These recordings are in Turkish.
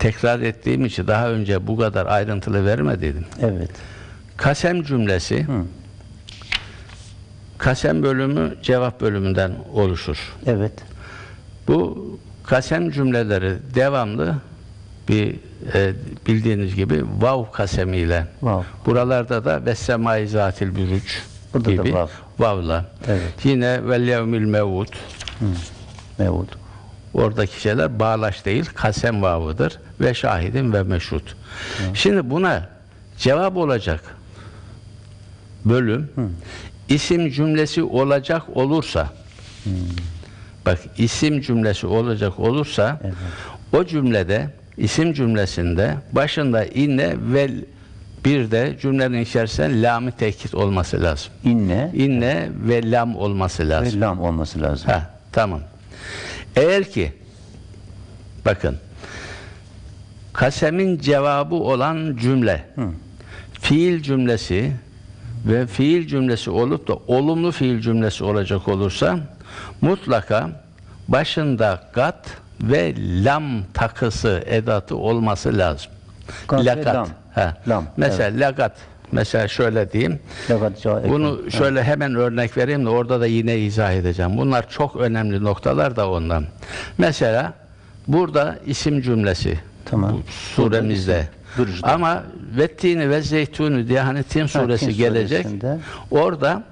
tekrar ettiğim için daha önce bu kadar ayrıntılı vermediydim. Evet. Kasem cümlesi kasem bölümü cevap bölümünden oluşur. Evet. Bu kasem cümleleri devamlı bir e, bildiğiniz gibi vav kasemiyle. Vav. Buralarda da ve semai zatil bürüç Burada da gibi vav. vavla. Evet. Yine vel yevmil mevud. Mevud. Oradaki şeyler bağlaç değil, kasem vavıdır ve şahidin ve meşhut. Şimdi buna cevap olacak bölüm isim cümlesi olacak olursa bak isim cümlesi olacak olursa o cümlede isim cümlesinde başında inne ve bir de cümlenin içerisinde lam-ı tekit olması lazım. İnne İnne ve lam olması lazım. ve lam olması lazım. Ha, tamam. Eğer ki bakın kasemin cevabı olan cümle fiil cümlesi ve fiil cümlesi olup da olumlu fiil cümlesi olacak olursa mutlaka başında gat ve lam takısı edatı olması lazım. Gat ve lakat. lam. Ha. Lam, Mesela lakat. Mesela şöyle diyeyim. Bunu şöyle hemen örnek vereyim de orada da yine izah edeceğim. Bunlar çok önemli noktalar da ondan. Mesela burada isim cümlesi Tamam. suremizde. Durucuda. Ama vettini ve zeytunu diye hani Tin suresi Tin gelecek. suresinde. Orada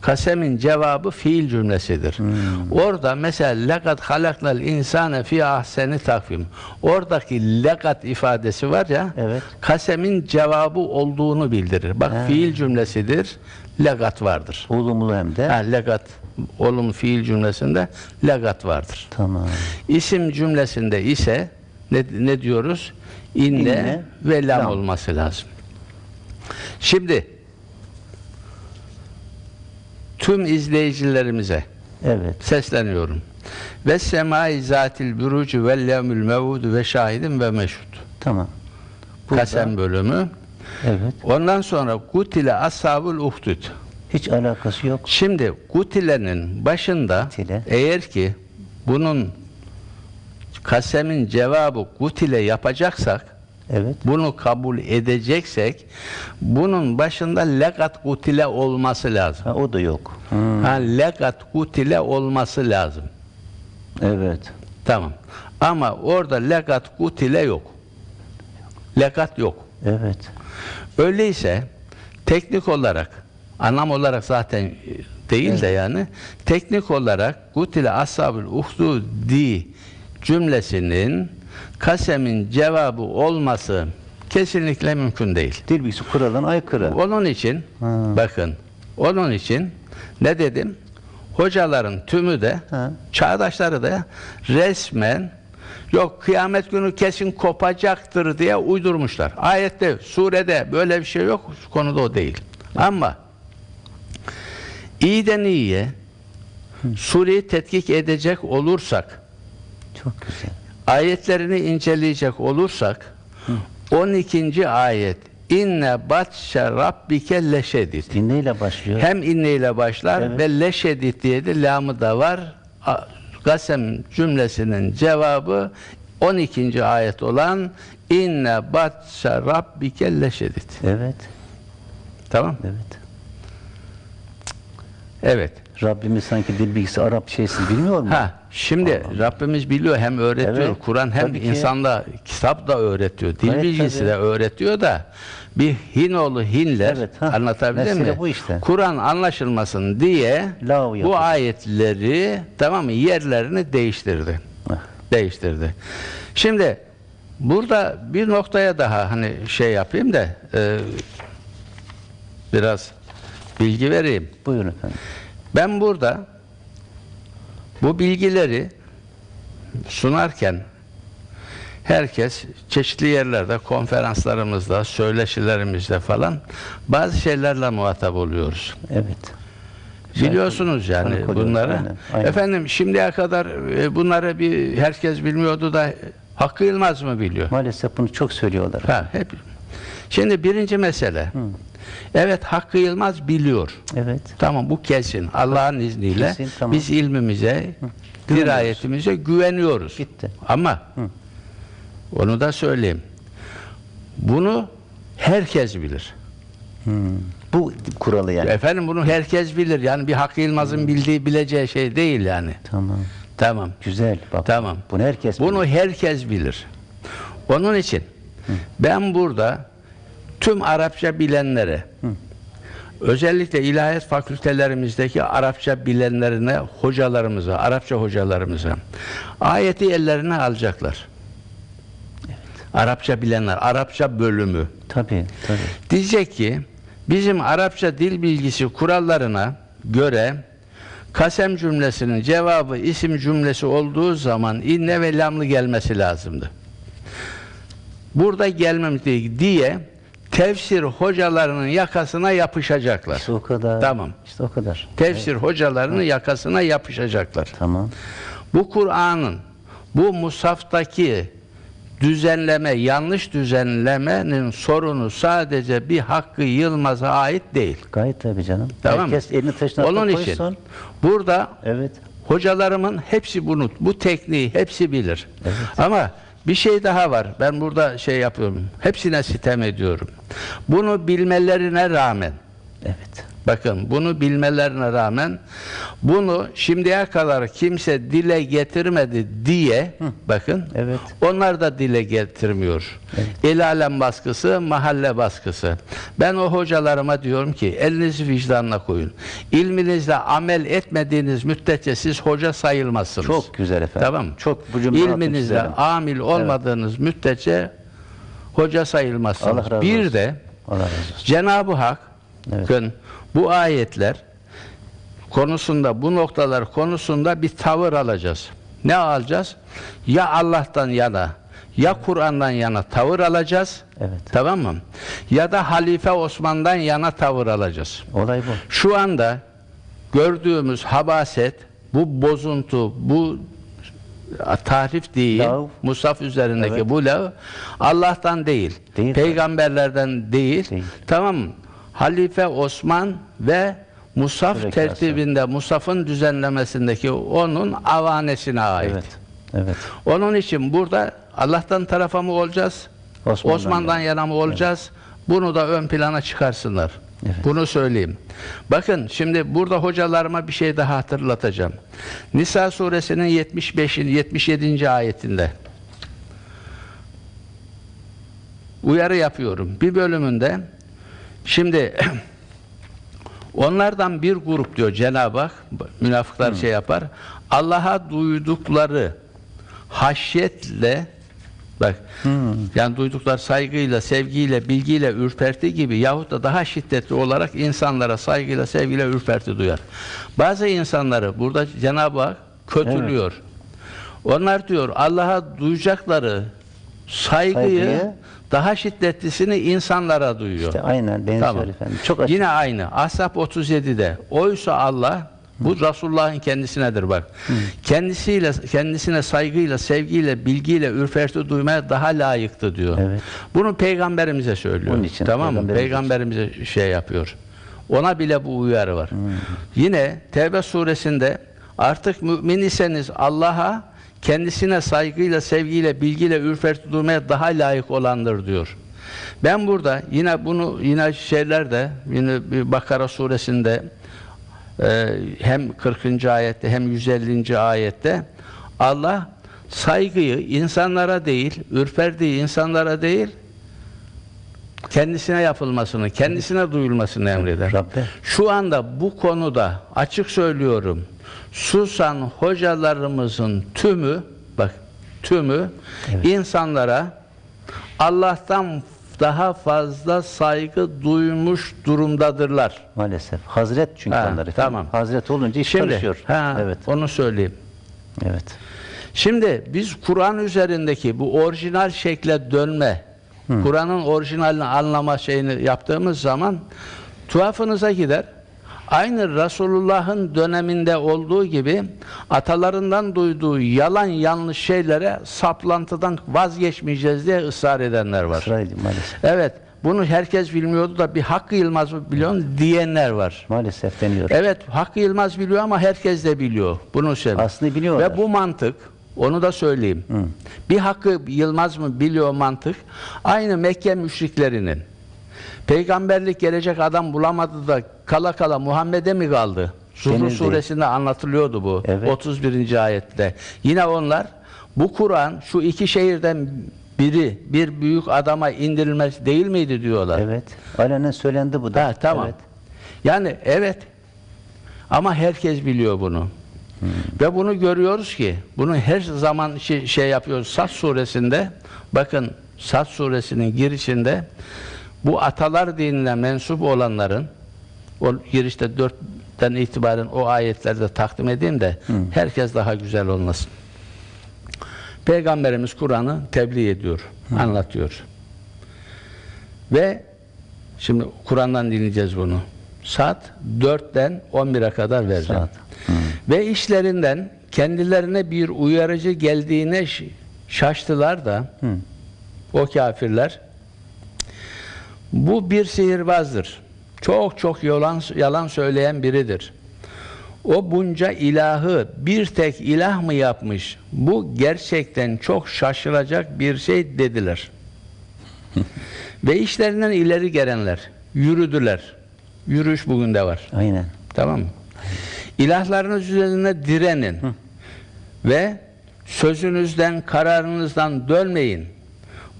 kasemin cevabı fiil cümlesidir. Hmm. Orada mesela lekad halaknal insane fi ahseni takvim. Oradaki lekad ifadesi var ya Evet. kasemin cevabı olduğunu bildirir. Bak fiil cümlesidir. Legat vardır. Olumlu hem de. Ha, legat olum fiil cümlesinde legat vardır. Tamam. İsim cümlesinde ise ne, ne diyoruz? İnne, İnne, ve lam, lam. olması lazım. Şimdi tüm izleyicilerimize Evet. sesleniyorum. Ve semai zatil burucu ve levmül mevudu ve şahidin ve meşhud. Tamam. Burada- Kasem bölümü. Evet. Ondan sonra kutile ashabul uhdud. Hiç alakası yok. Şimdi kutilenin başında Kutile. eğer ki bunun kasemin cevabı kutile yapacaksak Evet. bunu kabul edeceksek bunun başında lekat kutile olması lazım. Ha, o da yok. Hmm. Ha, lekat kutile olması lazım. Evet. Tamam. Ama orada lekat kutile yok. Lekat yok. Evet. Öyleyse teknik olarak anlam olarak zaten e, değil de yani teknik olarak kutile ashabul uhdudi cümlesinin kasemin cevabı olması kesinlikle mümkün değil. Dil bilgisi kuralına aykırı. Onun için bakın onun için ne dedim? Hocaların tümü de Ha. çağdaşları da resmen yok kıyamet günü kesin kopacaktır diye uydurmuşlar. Ayette, surede böyle bir şey yok. Konuda o değil. Ama iyiden iyiye sureyi tetkik edecek olursak Çok güzel. Ayetlerini inceleyecek olursak 12. ayet inne batşe rabbike leşedid. Dinleyle başlıyor. Hem inne ile başlar Evet. ve leşedid diye de lamı da var. Gasem cümlesinin cevabı 12. ayet olan inne batşe rabbike leşedid. Evet. Tamam? Evet. Evet. Rabbimiz sanki dil bilgisi Arap şeysi bilmiyor mu? Ha, şimdi Rabbimiz biliyor hem öğretiyor. Evet, Kur'an hem insanda kitap da öğretiyor. Dil Evet, bilgisi tabii. de öğretiyor da bir Hinoğlu Hinler Evet, ha, anlatabildim mesele mi? işte. Kur'an anlaşılmasın diye bu ayetleri tamam mı yerlerini değiştirdi. Ah. Değiştirdi. Şimdi burada bir noktaya daha hani şey yapayım da e, biraz bilgi vereyim. Buyurun efendim. Ben burada bu bilgileri sunarken herkes çeşitli yerlerde, konferanslarımızda, söyleşilerimizde falan bazı şeylerle muhatap oluyoruz. Evet. Biliyorsunuz yani tanık bunları. aynen, aynen. Efendim şimdiye kadar e, bunları bir herkes bilmiyordu da Hakkı Yılmaz mı biliyor? Maalesef bunu çok söylüyorlar. Ha, hep. Şimdi birinci mesele. Evet Hakkı Yılmaz biliyor. Evet. Tamam bu kesin. Allah'ın izniyle Kesin, tamam. biz ilmimize, dirayetimize güveniyoruz. Bitti. Ama Onu da söyleyeyim. Bunu herkes bilir. Bu kuralı yani. Efendim bunu herkes bilir. Yani bir Hakkı Yılmaz'ın bildiği bileceği şey değil yani. Tamam. Tamam. Güzel. Bak. Tamam. Bunu herkes Bunu bilir. herkes bilir. Onun için ben burada tüm Arapça bilenlere özellikle ilahiyat fakültelerimizdeki Arapça bilenlerine, hocalarımıza, Arapça hocalarımıza ayeti ellerine alacaklar. Arapça bilenler, Arapça bölümü. Tabii, tabii. Diyecek ki bizim Arapça dil bilgisi kurallarına göre kasem cümlesinin cevabı isim cümlesi olduğu zaman inne ve lamlı gelmesi lazımdı. Burada gelmem diye tefsir hocalarının yakasına yapışacaklar. İşte o kadar. Tamam. İşte o kadar. Tefsir hocalarının yakasına yapışacaklar. Tamam. Bu Kur'an'ın bu musaftaki düzenleme, yanlış düzenlemenin sorunu sadece bir Hakkı Yılmaz'a ait değil. Gayet tabii canım. Tamam? Herkes elini taşına Onun koysun. için burada Evet. hocalarımın hepsi bunu, bu tekniği hepsi bilir. Ama bir şey daha var. Ben burada şey yapıyorum. Hepsine sitem ediyorum. Bunu bilmelerine rağmen Evet. Bakın bunu bilmelerine rağmen bunu şimdiye kadar kimse dile getirmedi diye bakın Evet. onlar da dile getirmiyor. El alem baskısı, mahalle baskısı. Ben o hocalarıma diyorum ki elinizi vicdanına koyun. İlminizle amel etmediğiniz müddetçe siz hoca sayılmazsınız. Çok güzel efendim. Tamam? Çok bu İlminizle amil olmadığınız müddetçe hoca sayılmazsınız. Allah razı Bir olsun. de Allah razı olsun. Cenab-ı Hak Evet. bu ayetler konusunda bu noktalar konusunda bir tavır alacağız. Ne alacağız? Ya Allah'tan yana ya Kur'an'dan yana tavır alacağız. Evet. Tamam mı? Ya da Halife Osman'dan yana tavır alacağız. Olay bu. Şu anda gördüğümüz habaset, bu bozuntu, bu tahrif değil, Lav. Musaf üzerindeki Evet. bu lav Allah'tan değil, Değil. peygamberlerden değil. Değil. Tamam mı? Halife Osman ve Musaf Sürekli tertibinde, Musaf'ın düzenlemesindeki onun avanesine ait. Evet. Evet. Onun için burada Allah'tan tarafa mı olacağız? Osman'dan Osman'dan, yana mı olacağız? Bunu da ön plana çıkarsınlar. Evet. Bunu söyleyeyim. Bakın şimdi burada hocalarıma bir şey daha hatırlatacağım. Nisa suresinin 75. 77. ayetinde uyarı yapıyorum. Bir bölümünde şimdi onlardan bir grup diyor Cenab-ı Hak münafıklar şey yapar. Allah'a duydukları haşyetle bak yani duydukları saygıyla, sevgiyle, bilgiyle, ürperti gibi yahut da daha şiddetli olarak insanlara saygıyla, sevgiyle, ürperti duyar. Bazı insanları burada Cenab-ı Hak kötülüyor. Onlar diyor Allah'a duyacakları saygıyı, Saygıyı- daha şiddetlisini insanlara duyuyor. İşte aynen benziyor Tamam. efendim. Çok açık. Yine aynı. Ashab 37'de. Oysa Allah bu Resulullah'ın kendisinedir bak. Kendisiyle kendisine saygıyla, sevgiyle, bilgiyle, ürperti duymaya daha layıktı diyor. Evet. Bunu peygamberimize söylüyor. Onun için, tamam mı? peygamberimiz Peygamberimize şey yapıyor. Ona bile bu uyarı var. Yine Tevbe suresinde artık mümin iseniz Allah'a kendisine saygıyla, sevgiyle, bilgiyle, ürperti duymaya daha layık olandır diyor. Ben burada yine bunu yine şeylerde yine Bakara suresinde e, hem 40. ayette hem 150. ayette Allah saygıyı insanlara değil, ürperdiği insanlara değil, kendisine yapılmasını, kendisine duyulmasını emreder. Rabbe. Şu anda bu konuda açık söylüyorum. Susan hocalarımızın tümü bak tümü insanlara Allah'tan daha fazla saygı duymuş durumdadırlar. Maalesef. Hazret çünkü Ha, onlar efendim. tamam. Hazret olunca iş Şimdi karışıyor. ha, Evet. onu söyleyeyim. Evet. Şimdi biz Kur'an üzerindeki bu orijinal şekle dönme, Kur'an'ın orijinalini anlama şeyini yaptığımız zaman tuhafınıza gider. Aynı Resulullah'ın döneminde olduğu gibi atalarından duyduğu yalan yanlış şeylere saplantıdan vazgeçmeyeceğiz diye ısrar edenler var. İsrail maalesef. Evet, bunu herkes bilmiyordu da bir Hakkı Yılmaz mı biliyor diyenler var. Maalesef deniyor. Evet, Hakkı Yılmaz biliyor ama herkes de biliyor. Bunu söylüyor. Aslında biliyorlar. Ve bu mantık Onu da söyleyeyim. Bir Hakkı Yılmaz mı biliyor mantık? Aynı Mekke müşriklerinin. Peygamberlik gelecek adam bulamadı da kala kala Muhammed'e mi kaldı? Zuhruf suresinde anlatılıyordu bu. Evet. 31. ayette. Yine onlar bu Kur'an şu iki şehirden biri bir büyük adama indirilmez değil miydi diyorlar. Evet. Alenen söylendi bu da. Ha, tamam. Evet. Yani evet. Ama herkes biliyor bunu. Ve bunu görüyoruz ki bunu her zaman şey, şey yapıyoruz. Sat suresinde bakın Sat suresinin girişinde bu atalar dinine mensup olanların o girişte dörtten itibaren o ayetlerde takdim edeyim de herkes daha güzel olmasın. Peygamberimiz Kur'an'ı tebliğ ediyor, anlatıyor. Ve şimdi Kur'an'dan dinleyeceğiz bunu. Saat 4'ten 11'e kadar vereceğim. Saat. Ve işlerinden kendilerine bir uyarıcı geldiğine şaştılar da o kafirler bu bir sihirbazdır. Çok çok yalan, yalan söyleyen biridir. O bunca ilahı bir tek ilah mı yapmış? Bu gerçekten çok şaşılacak bir şey dediler. Ve işlerinden ileri gelenler yürüdüler. Yürüyüş bugün de var. Aynen. Tamam mı? İlahlarınız üzerine direnin. Ve sözünüzden, kararınızdan dönmeyin.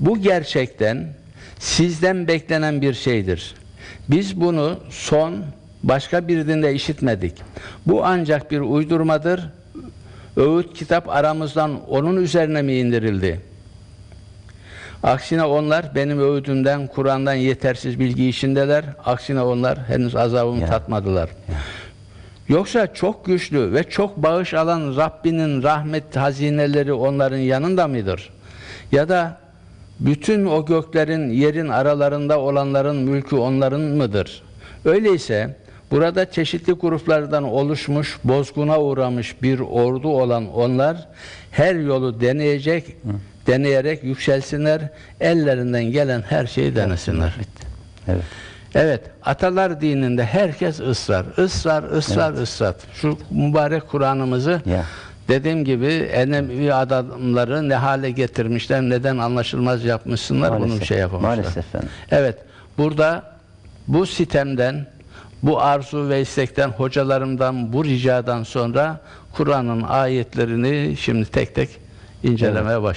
Bu gerçekten sizden beklenen bir şeydir. Biz bunu son başka birinde işitmedik. Bu ancak bir uydurmadır. Öğüt kitap aramızdan onun üzerine mi indirildi? Aksine onlar benim öğüdümden, Kur'an'dan yetersiz bilgi içindeler. Aksine onlar henüz azabımı Ya. tatmadılar. Yoksa çok güçlü ve çok bağış alan Rabbinin rahmet hazineleri onların yanında mıdır? Ya da bütün o göklerin, yerin aralarında olanların mülkü onların mıdır? Öyleyse burada çeşitli gruplardan oluşmuş, bozguna uğramış bir ordu olan onlar her yolu deneyecek, deneyerek yükselsinler, ellerinden gelen her şeyi denesinler. Bitti. Evet. Evet, atalar dininde herkes ısrar, ısrar, ısrar, ısrar. Şu mübarek Kur'an'ımızı Ya. dediğim gibi Enevi adamları ne hale getirmişler, neden anlaşılmaz yapmışsınlar, bunu Maalesef. şey yapamamışlar. Maalesef efendim. Evet, burada bu sitemden, bu arzu ve istekten, hocalarımdan, bu ricadan sonra Kur'an'ın ayetlerini şimdi tek tek incelemeye başlayacağım.